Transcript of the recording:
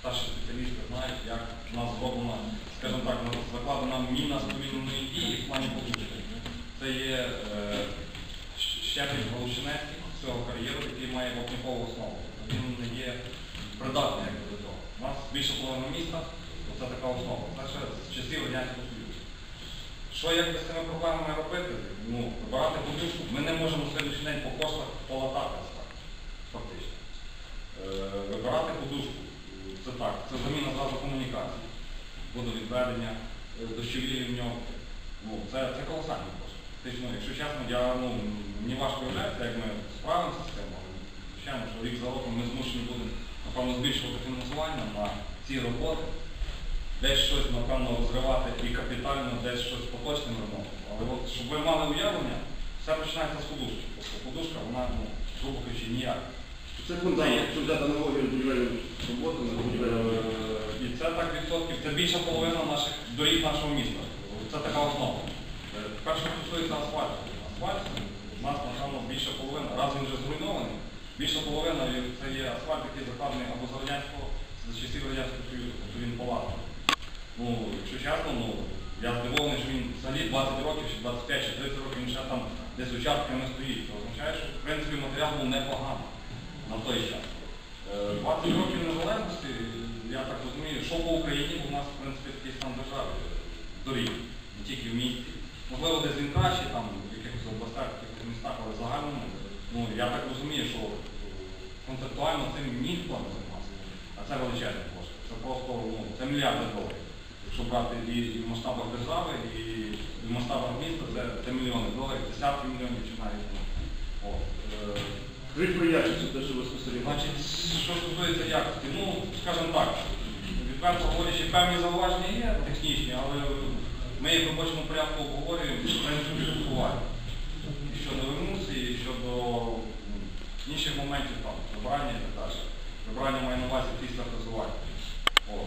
старші спеціалісти знають, як в нас зроблена, скажімо так, закладена міна сповільненої дії в плані получення. Це є е, щепінь Галичинецький цього кар'єру, який має вогнікову основу. Він не є придатний як до цього. У нас більше половина міста, це така основа. Це ще з часів Радянського Союзу. Що як з цими проблемами робити? Ну, Вибирати будинку ми не можемо на сьогоднішній день по коштах полататися. фактично. Е, вибирати подушку. Це так, це заміна зразу комунікації, водовідведення, е, дощові рівньовки. Ну, це, це колосальні кошти. Фактично, якщо чесно, я, ну, мені важко уявляти, як ми справимося з цим, але звичайно, що рік за роком ми змушені будемо, напевно, збільшувати фінансування на ці роботи. Десь щось, напевно, розривати і капітально, десь щось поточним ремонтом. Але от, щоб ви мали уявлення, все починається з подушки. Тобто подушка, вона, ну, грубо кажучи, ніяк. Це фундамент, якщо взяти аналогію будівельної роботи на будівельному. Е, І це так відсотків, це більша половина наших доріг нашого міста. Це така основа. Е, Тепер, що стосується асфальту. Асфальт у нас, напевно, більша половина, раз він вже зруйнований, більша половина це є асфальт, який закладений або з радянського, з часів Радянського Союзу, тобто він полазний. Ну, якщо чесно, ну, я здивований, що він взагалі 20 років, чи 25, чи 30 років він ще там десь участками стоїть. Це означає, що в принципі матеріал був непоганий на той час. Е, 20 років незалежності, я так розумію, що по Україні, бо у нас, в принципі, такий стан держави доріг, не тільки в місті. Можливо, десь він кращий, там, в якихось областях, в якихось містах, але в загальному, ну, я так розумію, що концептуально цим ніхто не займався. А це величезні кошти. Це просто, ну, це мільярди доларів. Якщо брати і, і в масштабах держави, і, в масштабах міста, це, це мільйони доларів, десятки мільйонів чи навіть. От. Е. Значить, що стосується якості, ну, скажімо так, відверто говорячи, певні зауваження є технічні, але ми їх в робочому порядку обговорюємо в принципі шуткування. І щодо емоцій, і щодо інших моментів, там, вибирання і так далі. Вибрання має на увазі після фразування. От.